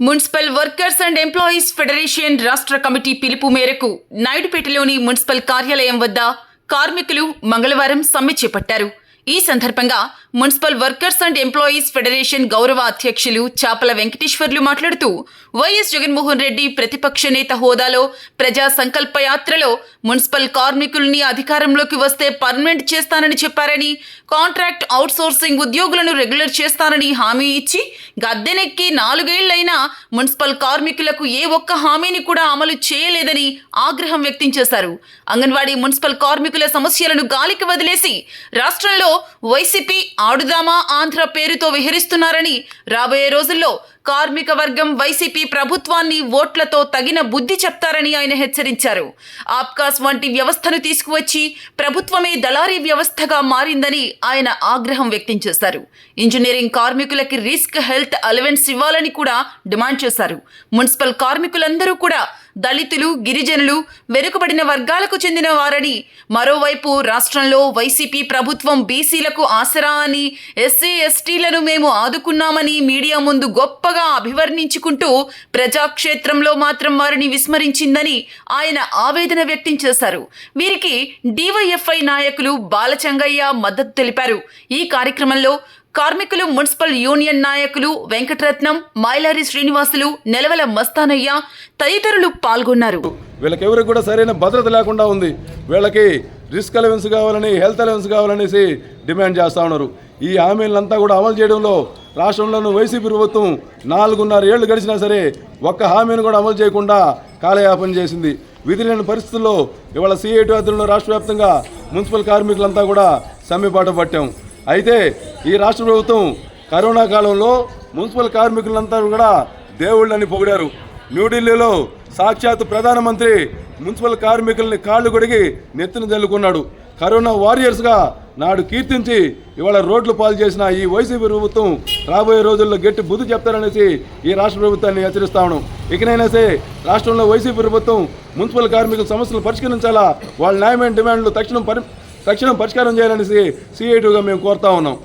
Municipal workers and employees federation రాష్ట్ర committee పిలుపు మేరకు నాయుడుపేటలోని మున్సిపల్ కార్యాలయం వద్ద కార్మికులు మంగళవారం సమ్మె చేపట్టారు. ఈ సందర్భంగా municipal workers and employees federation గౌరవ అధ్యక్షులు చాపల వెంకటేశ్వర్లు మాట్లాడుతూ వైఎస్ జగన్మోహన్ రెడ్డి ప్రతిపక్ష నేత హోదాలో ప్రజా సంకల్ప యాత్రలో మున్సిపల్ కార్మికుల్ని అధికారంలోకి వస్తే పర్మనెంట్ చేస్తానని చెప్పారని కాంట్రాక్ట్ అవుట్సోర్సింగ్ ఉద్యోగులను రెగ్యులర్ చేస్తానని హామీ ఇచ్చి గద్దెనెక్కి నాలుగేళ్ళైనా మున్సిపల్ కార్మికులకు ఏ ఒక్క హామీని కూడా అమలు చేయలేదని ఆగ్రహం వ్యక్తం చేశారు. అంగన్వాడీ మున్సిపల్ కార్మికుల సమస్యలను గాలికి వదిలేసి రాష్ట్రంలో వైసీపీ ఆడుదామా ఆంధ్ర పేరుతో విహరిస్తున్నారని రాబోయే రోజుల్లో కార్మిక వర్గం వైసీపీ ప్రభుత్వాన్ని ఓట్లతో తగిన బుద్ధి చెప్తారని ఆయన హెచ్చరించారు. ఆప్కాస్ వంటి వ్యవస్థను తీసుకువచ్చి ప్రభుత్వమే దళారీ వ్యవస్థగా మారిందని ఆయన ఆగ్రహం వ్యక్తం చేశారు. ఇంజనీరింగ్ కార్మికులకి రిస్క్ హెల్త్ అలవెన్స్ ఇవ్వాలని కూడా డిమాండ్ చేశారు. మున్సిపల్ కార్మికులందరూ కూడా దళితులు గిరిజనులు వెనుకబడిన వర్గాలకు చెందిన వారని మరోవైపు రాష్ట్రంలో వైసీపీ ప్రభుత్వం బీసీల బీసీలకు ఆసరా అని ఎస్సీ ఎస్టీలను మేము ఆదుకున్నామని మీడియా ముందు గొప్పగా అభివర్ణించుకుంటూ ప్రజాక్షేత్రంలో మాత్రం వారిని విస్మరించిందని ఆయన ఆవేదన వ్యక్తం చేశారు. వీరికి డివైఎఫ్ఐ నాయకులు బాలచంగయ్య మద్దతు తెలిపారు. ఈ కార్యక్రమంలో కార్మికులు మున్సిపల్ యూనియన్ నాయకులు వెంకటరత్నం మైలారి శ్రీనివాసులు నెలవల మస్తానయ్య తదితరులు పాల్గొన్నారు. వీళ్ళకెవరికి కూడా సరైన భద్రత లేకుండా ఉంది. వీళ్ళకి రిస్క్ అలవెన్స్ కావాలని హెల్త్ అలవెన్స్ కావాలనేసి డిమాండ్ చేస్తూ ఉన్నారు. ఈ హామీలంతా కూడా అమలు చేయడంలో రాష్ట్రంలోని వైసీపీ ప్రభుత్వం నాలుగున్నర ఏళ్ళు గడిచినా సరే ఒక్క హామీని కూడా అమలు చేయకుండా కాలయాపన చేసింది. విధి లేని పరిస్థితుల్లో ఇవాళ సిఐటి ఆధ్వర్యంలో రాష్ట్ర వ్యాప్తంగా మున్సిపల్ కార్మికులంతా కూడా సమ్మెపాట పట్టాం. అయితే ఈ రాష్ట్ర ప్రభుత్వం కరోనా కాలంలో మున్సిపల్ కార్మికులంతా కూడా దేవుళ్ళని పొగిడారు. న్యూఢిల్లీలో సాక్షాత్ ప్రధానమంత్రి మున్సిపల్ కార్మికుల్ని కాళ్ళు కొడిగి నెత్తిన జల్లుకున్నాడు. కరోనా వారియర్స్గా నాడు కీర్తించి ఇవాళ రోడ్లు పాలు చేసిన ఈ వైసీపీ ప్రభుత్వం రాబోయే రోజుల్లో గట్టి బుద్ధి చెప్తారనేసి ఈ రాష్ట్ర ప్రభుత్వాన్ని హెచ్చరిస్తా ఉన్నాం. ఇకనైనా రాష్ట్రంలో వైసీపీ ప్రభుత్వం మున్సిపల్ కార్మికుల సమస్యలు పరిష్కరించాలా? వాళ్ళ న్యాయమైన డిమాండ్లు తక్షణం పరి తక్షణం పరిష్కారం చేయాలనేసి సిఐటిగా మేము కోరుతా ఉన్నాం.